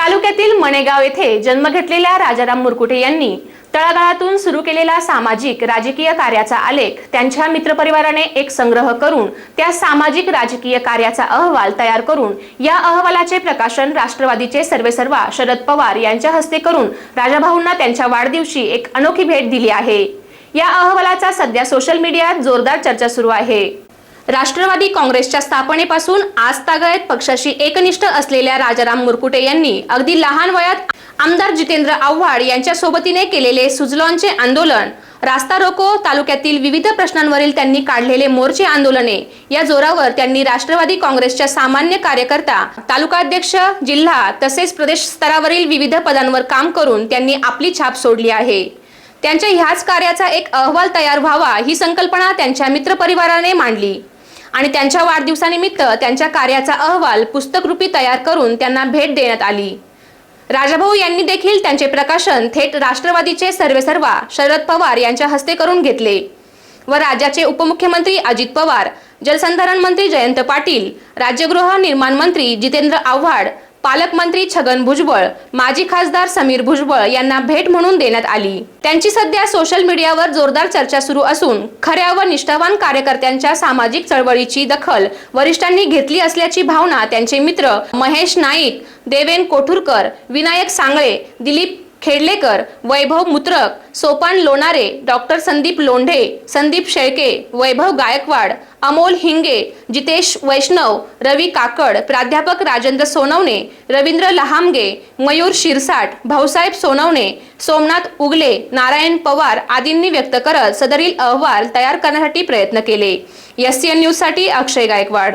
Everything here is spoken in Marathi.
तालुक्यातील मणेगाव येथे जन्म घेतलेल्या राजाराम मुरकुटे यांनी तळागाळातून सुरू केलेला सामाजिक राजकीय कार्याचा आलेख त्यांच्या मित्रपरिवाराने एक संग्रह करून त्या सामाजिक राजकीय कार्याचा अहवाल तयार करून या अहवालाचे प्रकाशन राष्ट्रवादीचे सर्वेसर्वा शरद पवार यांच्या हस्ते करून राजाभाऊंना त्यांच्या वाढदिवशी एक अनोखी भेट दिली आहे. या अहवालाचा सध्या सोशल मीडियात जोरदार चर्चा सुरू आहे. राष्ट्रवादी काँग्रेसच्या स्थापनेपासून आज तागायत पक्षाशी एकनिष्ठ असलेल्या राजाराम मुरकुटे यांनी अगदी लहान वयात आमदार जितेंद्र आव्हाड यांच्या सोबतीने केलेले सुजलॉनचे आंदोलन रास्ता रोको तालुक्यातील विविध प्रश्नांवरील त्यांनी काढलेले मोर्चे आंदोलने या जोरावर त्यांनी राष्ट्रवादी काँग्रेसच्या सामान्य कार्यकर्ता तालुकाध्यक्ष जिल्हा तसेच प्रदेश स्तरावरील विविध पदांवर काम करून त्यांनी आपली छाप सोडली आहे. त्यांच्या ह्याच कार्याचा एक अहवाल तयार व्हावा ही संकल्पना त्यांच्या मित्रपरिवाराने मांडली. आणि त्यांच्या वाढदिवसानिमित्त त्यांच्या कार्याचा अहवाल पुस्तकरूपी तयार करून त्यांना भेट देण्यात आली. राजाभाऊ यांनी देखील त्यांचे प्रकाशन थेट राष्ट्रवादीचे सर्वेसर्वा शरद पवार यांच्या हस्ते करून घेतले व राज्याचे उपमुख्यमंत्री अजित पवार जलसंधारण मंत्री जयंत पाटील राज्यगृह निर्माण मंत्री जितेंद्र आव्हाड पालकमंत्री छगन भुजबळ माजी खासदार समीर भुजबळ यांना भेट म्हणून देण्यात आली. त्यांची सध्या सोशल मीडियावर जोरदार चर्चा सुरू असून खऱ्या व निष्ठावान कार्यकर्त्यांच्या सामाजिक चळवळीची दखल वरिष्ठांनी घेतली असल्याची भावना त्यांचे मित्र महेश नाईक देवेन कोठुरकर विनायक सांगळे दिलीप खेडलेकर वैभव मुत्रक सोपान लोणारे डॉक्टर संदीप लोंढे संदीप शेळके वैभव गायकवाड अमोल हिंगे जितेश वैष्णव रवी काकड प्राध्यापक राजेंद्र सोनवणे रवींद्र लहामगे मयूर शिरसाट भाऊसाहेब सोनवणे सोमनाथ उगले नारायण पवार आदींनी व्यक्त करत सदरील अहवाल तयार करण्यासाठी प्रयत्न केले. एस सी एन न्यूजसाठी अक्षय गायकवाड.